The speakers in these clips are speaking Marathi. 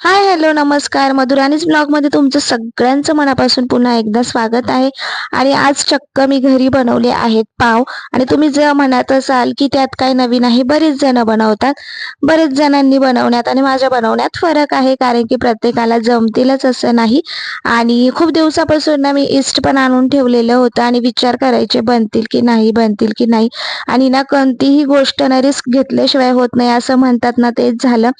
हाय हॅलो नमस्कार. मधुराणीच ब्लॉगमध्ये तुमचं सगळ्यांचं मनापासून पुन्हा एकदा स्वागत आहे. आणि आज चक्क मी घरी बनवले आहेत पाव. आणि तुम्ही जर म्हणत असाल की त्यात काय नवीन आहे बरेच जण बनवतात. बरेच जणांनी बनवण्यात आणि माझ्या बनवण्यात फरक आहे कारण की प्रत्येकाला जमतीलच असं नाही. आणि खूप दिवसापासून ना मी इस्ट पण आणून ठेवलेलं होतं आणि विचार करायचे बनतील की नाही बनतील की नाही. आणि ना कोणतीही गोष्ट ना रिस्क घेतल्याशिवाय होत नाही असं म्हणतात ना तेच झालं.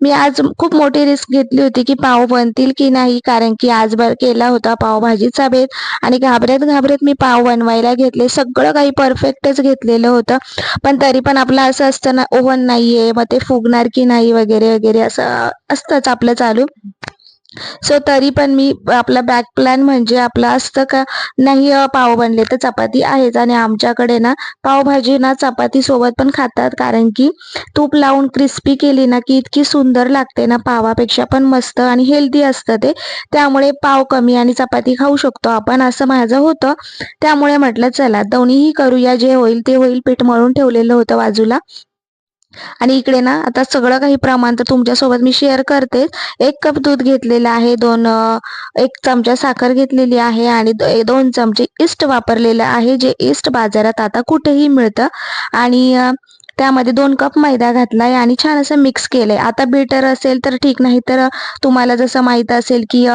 मी आज खूप मोठी रिस्क घेतली होती की पाव बनतील की नाही? कारण की आज बर केला होता पावभाजीचा बेत आणि घाबरत घाबरत मी पाव बनवायला घेतले. सगळं काही परफेक्टच घेतलेलं होतं. पण तरी पण आपलं असं असतं ना ओव्हन नाहीये मग ते फुगणार की नाही? वगैरे वगैरे असं असतंच आपलं चालू. सो तरी पण मी आपला बॅक प्लॅन म्हणजे आपलं असतं का नाही पाव बनले तर चपाती आहेच. आणि आमच्याकडे ना पावभाजी ना चपाती सोबत पण खातात. कारण की तूप लावून क्रिस्पी केली ना की इतकी सुंदर लागते ना पावापेक्षा. पण मस्त आणि हेल्दी असतं ते. त्यामुळे पाव कमी आणि चपाती खाऊ शकतो आपण असं माझं होतं. त्यामुळे म्हटलं चला दोन्हीही करूया. जे होईल ते होईल. पीठ मळून ठेवलेलं होतं बाजूला. आणि इकडे ना आता सगळं काही प्रमाण तर तुमच्यासोबत मी शेअर करते एक कप दूध घेतलेलं आहे दोन एक चमचा साखर घेतलेली आहे आणि दोन चमचे इस्ट वापरलेलं आहे जे इस्ट बाजारात आता कुठेही मिळतं. आणि त्यामध्ये दोन कप मैदा घातलाय आणि छान असं मिक्स केलंय. आता बेटर असेल तर ठीक नाही तर तुम्हाला जसं माहीत असेल की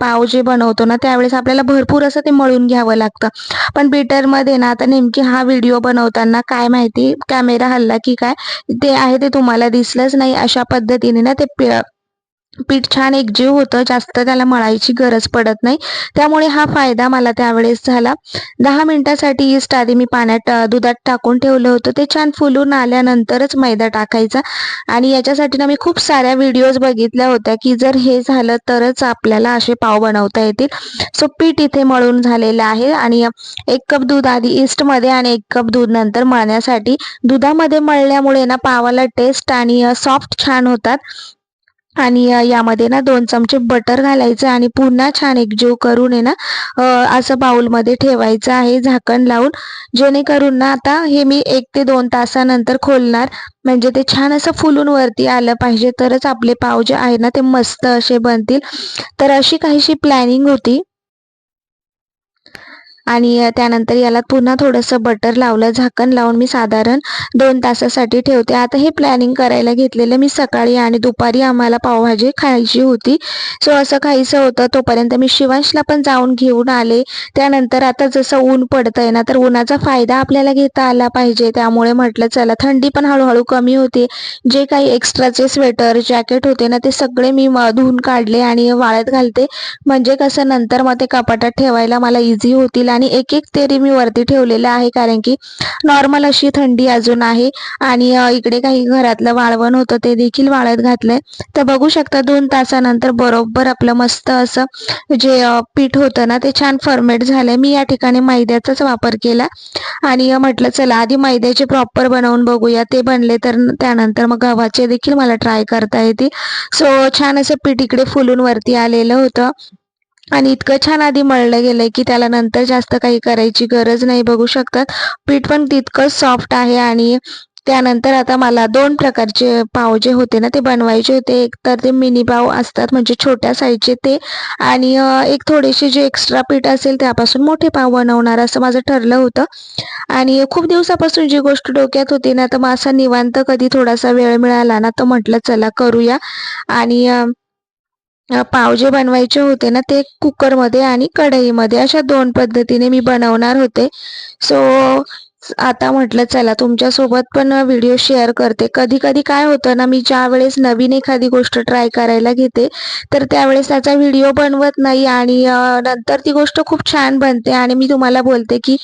पाव जे बनवतो ना त्यावेळेस आपल्याला भरपूर असं ते मळून घ्यावं लागतं. पण बीटरमध्ये ना आता नेमकी हा व्हिडिओ बनवताना काय माहिती कॅमेरा हल्ला की काय ते आहे ते तुम्हाला दिसलंच नाही. अशा पद्धतीने ना ते पीठ छान एकजीव होतं जास्त त्याला मळायची गरज पडत नाही. त्यामुळे हा फायदा मला त्यावेळेस झाला. दहा मिनिटासाठी इस्ट आधी मी पाण्यात दुधात टाकून ठेवलं होतं. ते छान फुलून आल्यानंतरच मैदा टाकायचा. आणि याच्यासाठी ना मी खूप साऱ्या व्हिडिओज बघितल्या होत्या की जर हे झालं तरच आपल्याला असे पाव बनवता येतील. सो पीठ इथे मळून झालेलं आहे आणि एक कप दूध आधी ईस्टमध्ये आणि एक कप दूध नंतर मळण्यासाठी. दुधामध्ये मळल्यामुळे ना पावाला टेस्ट आणि सॉफ्ट छान होतात. आणि यामध्ये ना दोन चमचे बटर घालायचं आणि पुन्हा छान एकजीव करून आहे ना असं बाउलमध्ये ठेवायचं आहे झाकण लावून. जेणेकरून ना आता हे मी एक ते दोन तासानंतर खोलणार. म्हणजे ते छान असं फुलून वरती आलं पाहिजे तरच आपले पाव जे आहे ना ते मस्त असे बनतील. तर अशी काहीशी प्लॅनिंग होती. आणि त्यानंतर याला पुन्हा थोडंसं बटर लावलं झाकण लावून मी साधारण दोन तासासाठी ठेवते. आता हे प्लॅनिंग करायला घेतलेलं मी सकाळी आणि दुपारी आम्हाला पावभाजी खायची होती. सो असं खायचं होतं. तोपर्यंत मी शिवांशला पण जाऊन घेऊन आले. त्यानंतर आता जसं ऊन पडतंय ना तर उन्हाचा फायदा आपल्याला घेता आला पाहिजे. त्यामुळे म्हटलं चला थंडी पण हळूहळू कमी होते. जे काही एक्स्ट्राचे स्वेटर जॅकेट होते ना ते सगळे मी धुवून काढले आणि वाळत घालते. म्हणजे कसं नंतर मग ते कपाटात ठेवायला मला इझी होतील आणि एक एक तेरी मी वरती ठेवलेलं आहे कारण की नॉर्मल अशी थंडी अजून आहे. आणि इकडे काही घरातलं वाळवण होतं ते देखील वाळत घातलंय. तर बघू शकता दोन तासानंतर बरोबर आपलं मस्त असं जे पीठ होतं ना ते छान फर्मेट झालंय. मी या ठिकाणी मैद्याचाच वापर केला. आणि म्हटलं चला आधी मैद्याचे प्रॉपर बनवून बघूया. ते बनले तर त्यानंतर मग गव्हाचे देखील मला ट्राय करता येते सो छान असं पीठ इकडे फुलून वरती आलेलं होतं. आणि इतकं छान आधी मळलं गेलंय की त्याला नंतर जास्त काही करायची गरज नाही बघू शकतात. पीठ पण तितकंच सॉफ्ट आहे आणि त्यानंतर आता मला दोन प्रकारचे पाव जे होते ना ते बनवायचे होते. एक तर ते मिनी पाव असतात म्हणजे छोट्या साईजचे ते. आणि एक थोडेसे जे एक्स्ट्रा पीठ असेल त्यापासून मोठे पाव बनवणार असं माझं ठरलं होतं. आणि खूप दिवसापासून जी गोष्ट डोक्यात होती ना तर मग असा निवांत कधी थोडासा वेळ मिळाला ना तर म्हटलं चला करूया. आणि पाव जे बनवायचे होते ना ते कुकरमध्ये आणि कढईमध्ये अशा दोन पद्धतीने मी बनवणार होते. सो आता म्हटलं चला तुमच्यासोबत पण व्हिडिओ शेअर करते. कधी कधी काय होतं ना मी ज्या वेळेस नवीन एखादी गोष्ट ट्राय करायला घेते तर त्यावेळेस त्याचा व्हिडिओ बनवत नाही आणि नंतर ती गोष्ट खूप छान बनते आणि मी तुम्हाला बोलते की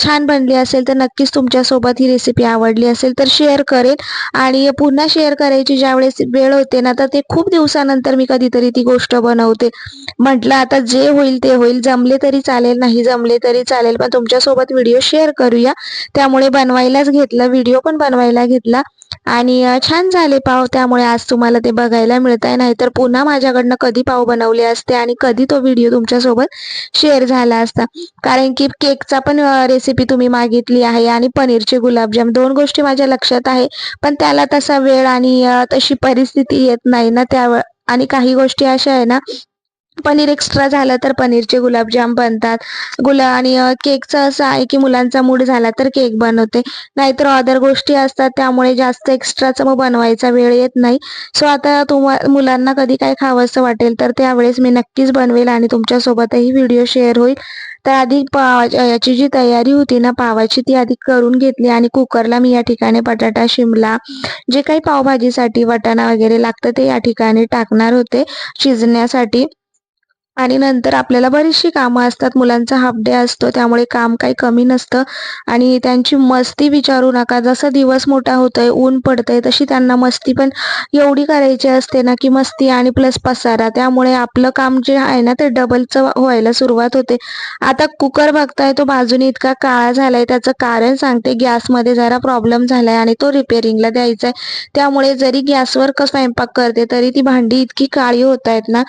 छान बनली असेल तर नक्कीच तुमच्यासोबत ही रेसिपी आवडली असेल तर शेअर करेन. आणि पुन्हा शेअर करायची ज्यावेळेस वेळ होते ना तर ते खूप दिवसानंतर मी कधीतरी ती गोष्ट बनवते. म्हटलं आता जे होईल ते होईल जमले तरी चालेल नाही जमले तरी चालेल पण तुमच्यासोबत व्हिडिओ शेअर करूया. त्यामुळे बनवायलाच घेतलं व्हिडिओ पण बनवायला घेतला. आणि छान झाले पाव. त्यामुळे आज तुम्हाला ते बघायला मिळत आहे नाहीतर पुन्हा माझ्याकडनं कधी पाव बनवले असते आणि कधी तो व्हिडिओ तुमच्यासोबत शेअर झाला असता. कारण की केकचा पण रेसिपी तुम्ही मागितली आहे आणि पनीरचे गुलाबजाम. दोन गोष्टी माझ्या लक्षात आहे. पण त्याला तसा वेळ आणि तशी परिस्थिती येत नाही ना त्या आणि काही गोष्टी अशा आहे ना पनीर एक्स्ट्रा झालं तर पनीरचे गुलाबजाम बनतात. गुला आणि केकचं असं आहे की मुलांचा मूड झाला तर केक बनवते. नाहीतर अदर गोष्टी असतात त्यामुळे जास्त एक्स्ट्राचं मग बनवायचा वेळ येत नाही. सो आता तुम्हा मुलांना कधी काय खावंसं वाटेल तर त्यावेळेस मी नक्कीच बनवेल आणि तुमच्यासोबतही व्हिडिओ शेअर होईल. तर आधी पावा याची जी तयारी होती ना पावाची ती आधी करून घेतली आणि कुकरला मी या ठिकाणी बटाटा शिमला जे काही पावभाजीसाठी वटाणा वगैरे लागतं ते या ठिकाणी टाकणार होते. शिजण्यासाठी. आणि नंतर आपल्याला बरीचशी कामं असतात. मुलांचा हाफ डे असतो. त्यामुळे काम काही कमी नसतं. आणि त्यांची मस्ती विचारू नका. जसं दिवस मोठा होतोय ऊन पडतंय तशी त्यांना मस्ती पण एवढी करायची असते ना की मस्ती आणि प्लस पसारा. त्यामुळे आपलं काम जे आहे ना ते डबलचं व्हायला सुरुवात होते. आता कुकर बघताय तो बाजूने इतका काळा झालाय. त्याचं कारण सांगते. गॅसमध्ये जरा प्रॉब्लेम झालाय आणि तो रिपेअरिंगला द्यायचा आहे त्यामुळे जरी गॅसवर स्वयंपाक करते तरी ती भांडी इतकी काळी होत आहेत ना.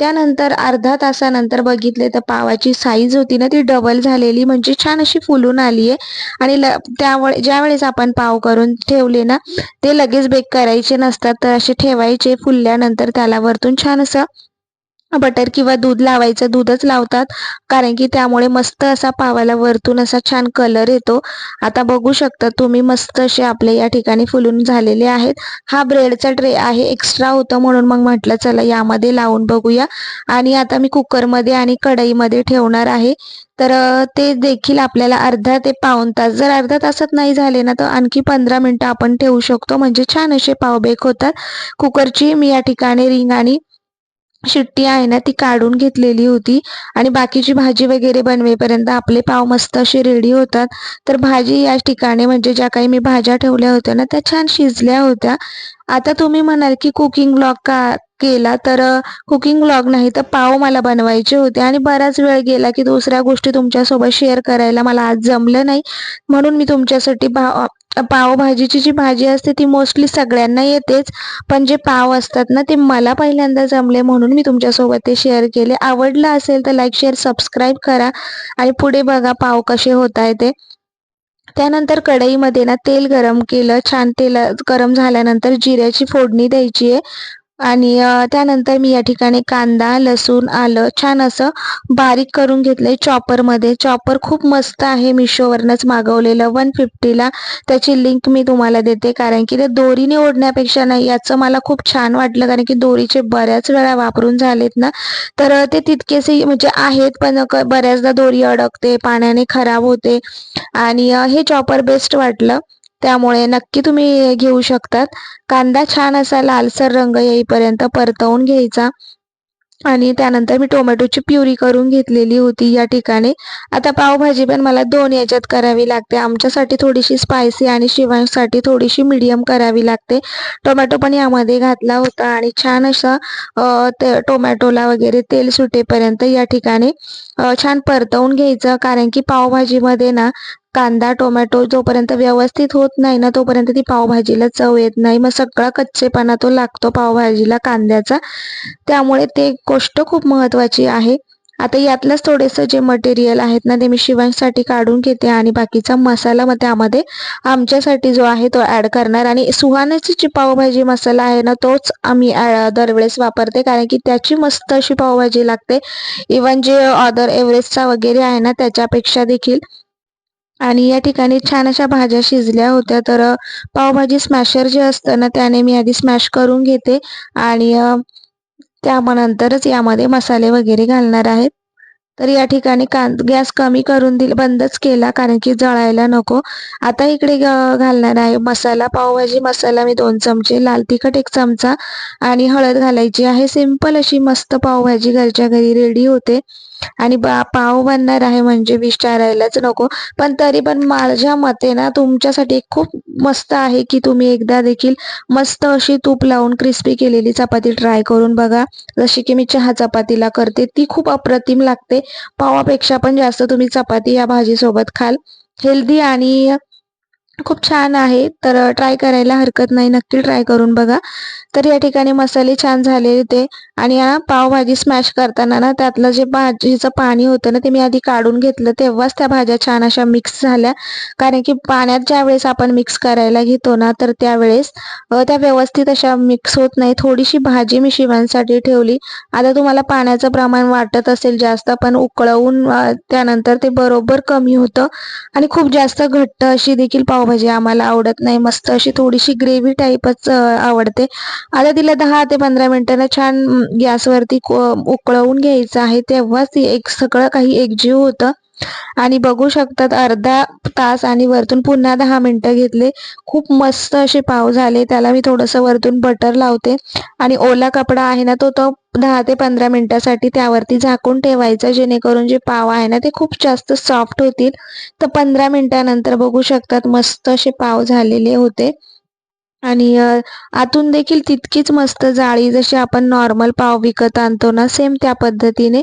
त्यानंतर अर्धा तासानंतर बघितले तर पावाची साईज होती ना ती डबल झालेली. म्हणजे छान अशी फुलून आली आहे आणि त्यावेळे ज्या वेळेस आपण पाव करून ठेवले ना ते लगेच बेक करायचे नसतात. तर असे ठेवायचे फुलल्यानंतर त्याला वरतून छान असं बटर किंवा दूध लावायचं. दूधच लावतात. कारण की त्यामुळे मस्त असा पावाला वरतून असा छान कलर येतो. आता बघू शकता तुम्ही मस्त असे आपले या ठिकाणी फुलून झालेले आहेत. हा ब्रेडचा ट्रे आहे. एक्स्ट्रा होतं म्हणून मग म्हटलं चला यामध्ये लावून बघूया. आणि आता मी कुकरमध्ये आणि कढईमध्ये ठेवणार आहे. तर ते देखील आपल्याला अर्धा ते पाऊन तास जर अर्धा तासात नाही झाले ना तर आणखी पंधरा मिनटं आपण ठेवू शकतो. म्हणजे छान असे पाव बेक होतात. कुकरची मी या ठिकाणी रिंग आणि शिट्टी आहे ना ती काढून घेतलेली होती. आणि बाकीची भाजी वगैरे बनवेपर्यंत आपले पाव मस्त असे रेडी होतात. तर भाजी या ठिकाणी म्हणजे ज्या काही मी भाज्या ठेवल्या होत्या ना त्या छान शिजल्या होत्या. आता तुम्ही म्हणाल की कुकिंग ब्लॉग का केला तर कुकिंग ब्लॉग नाही तर पाव मला बनवायचे होते आणि बराच वेळ गेला की दुसऱ्या गोष्टी तुमच्यासोबत शेअर करायला मला आज जमलं नाही. म्हणून मी तुमच्यासाठी पावभाजीची जी भाजी असते ती मोस्टली सगळ्यांना येतेच पण जे पाव असतात ना ते मला पहिल्यांदा जमले म्हणून मी तुमच्यासोबत ते शेअर केले. आवडलं असेल तर लाईक शेअर सबस्क्राईब करा आणि पुढे बघा पाव कसे होत आहे ते. त्यानंतर कढईमध्ये ना तेल गरम केलं छान तेल गरम झाल्यानंतर जिऱ्याची फोडणी द्यायची आहे. आणि त्यानंतर मी या ठिकाणी कांदा लसूण आलं छान असं बारीक करून घेतलंय चॉपरमध्ये. चॉपर खूप मस्त आहे मिशोवरनंच मागवलेलं. वन फिफ्टीला त्याची लिंक मी तुम्हाला देते. कारण की ते दोरीने ओढण्यापेक्षा नाही याचं मला खूप छान वाटलं. कारण की दोरीचे बऱ्याच वेळा वापरून झालेत ना. तर ते तितकेसे म्हणजे आहेत पण बऱ्याचदा दोरी अडकते पाण्याने खराब होते. आणि हे चॉपर बेस्ट वाटलं. त्यामुळे नक्की तुम्ही घेऊ शकतात. कांदा छान असा लालसर रंग येईपर्यंत परतवून घ्यायचा. आणि त्यानंतर मी टोमॅटोची प्युरी करून घेतलेली होती या ठिकाणी. आता पावभाजी पण मला दोन याच्यात करावी लागते. आमच्यासाठी थोडीशी स्पायसी आणि शिवांसाठी थोडीशी मीडियम करावी लागते. टोमॅटो पण यामध्ये घातला होता आणि छान असं ते टोमॅटोला वगैरे तेल सुटेपर्यंत या ठिकाणी छान परतवून घ्यायचं. कारण की पावभाजीमध्ये ना कांदा टोमॅटो जोपर्यंत व्यवस्थित होत नाही ना तोपर्यंत ती पावभाजीला चव येत नाही. मग सगळा कच्चेपणा तो लागतो पावभाजीला कांद्याचा. त्यामुळे ते गोष्ट खूप महत्वाची आहे. आता यातलंच थोडेसं जे मटेरियल आहेत ना ते मी शिवांसाठी काढून घेते आणि बाकीचा मसाला मग त्यामध्ये आमच्यासाठी जो आहे तो ॲड करणार. आणि सुहाण्याची जी पावभाजी मसाला आहे ना तोच आम्ही दरवेळेस वापरते. कारण की त्याची मस्त अशी पावभाजी लागते. इवन जे अदर एव्हरेस्टचा वगैरे आहे ना त्याच्यापेक्षा देखील आणि या ठिकाणी छान अशा भाज्या शिजल्या होत्या. तर पावभाजी स्मॅशर जे असतं ना त्याने मी आधी स्मॅश करून घेते आणि त्यानंतरच यामध्ये मसाले वगैरे घालणार आहेत. तर या ठिकाणी कां गॅस कमी करून दिल बंदच केला कारण की जळायला नको. आता इकडे घालणार आहे मसाला पावभाजी मसाला मी दोन चमचे लाल तिखट एक चमचा आणि हळद घालायची आहे. सिंपल अशी मस्त पावभाजी घरच्या घरी रेडी होते. आणि पाव बनणार आहे म्हणजे विचारायलाच नको. पण तरी पण माझ्या मते ना तुमच्यासाठी खूप मस्त आहे की तुम्ही एकदा देखील मस्त अशी तूप लावून क्रिस्पी केलेली चपाती ट्राय करून बघा. जशी की मी चहा चपातीला करते ती खूप अप्रतिम लागते. पावापेक्षा पण जास्त तुम्ही चपाती या भाजीसोबत खाल. हेल्दी आणि खूप छान आहे. तर ट्राय करायला हरकत नाही. नक्की ट्राय करून बघा. तर या ठिकाणी मसाले छान झाले होते. आणि हा पावभाजी स्मॅश करताना ना त्यातलं जे भाजीचं पाणी होतं ना ते मी आधी काढून घेतलं. तेव्हाच त्या भाज्या छान अशा मिक्स झाल्या. कारण की पाण्यात ज्या वेळेस आपण मिक्स करायला घेतो ना तर त्यावेळेस त्या व्यवस्थित अशा मिक्स होत नाही. थोडीशी भाजी मी शिवांसाठी ठेवली. आता तुम्हाला पाण्याचं प्रमाण वाटत असेल जास्त पण उकळवून त्यानंतर ते बरोबर कमी होतं. आणि खूप जास्त घट्ट अशी देखील भजी आम्हाला आवडत नाही. मस्त अशी थोडीशी ग्रेव्ही टाईपच आवडते. आता तिला दहा ते पंधरा मिनिटांना छान गॅसवरती उकळवून घ्यायचं आहे. तेव्हाच एक सगळं काही एकजीव होतं. आणि बघू शकतात अर्धा तास आणि वरतून पुन्हा दहा मिनटं घेतले. खूप मस्त असे पाव झाले. त्याला मी थोडंसं वरतून बटर लावते. आणि ओला कपडा आहे ना तो तो दहा ते पंधरा मिनिटासाठी त्यावरती झाकून ठेवायचा जेणेकरून जे पाव आहे ना ते खूप जास्त सॉफ्ट होतील. तर पंधरा मिनिटानंतर बघू शकतात मस्त असे पाव झालेले होते. आणि आतून देखील तितकीच मस्त जाळी जशी आपण नॉर्मल पाव विकत आणतो ना सेम त्या पद्धतीने.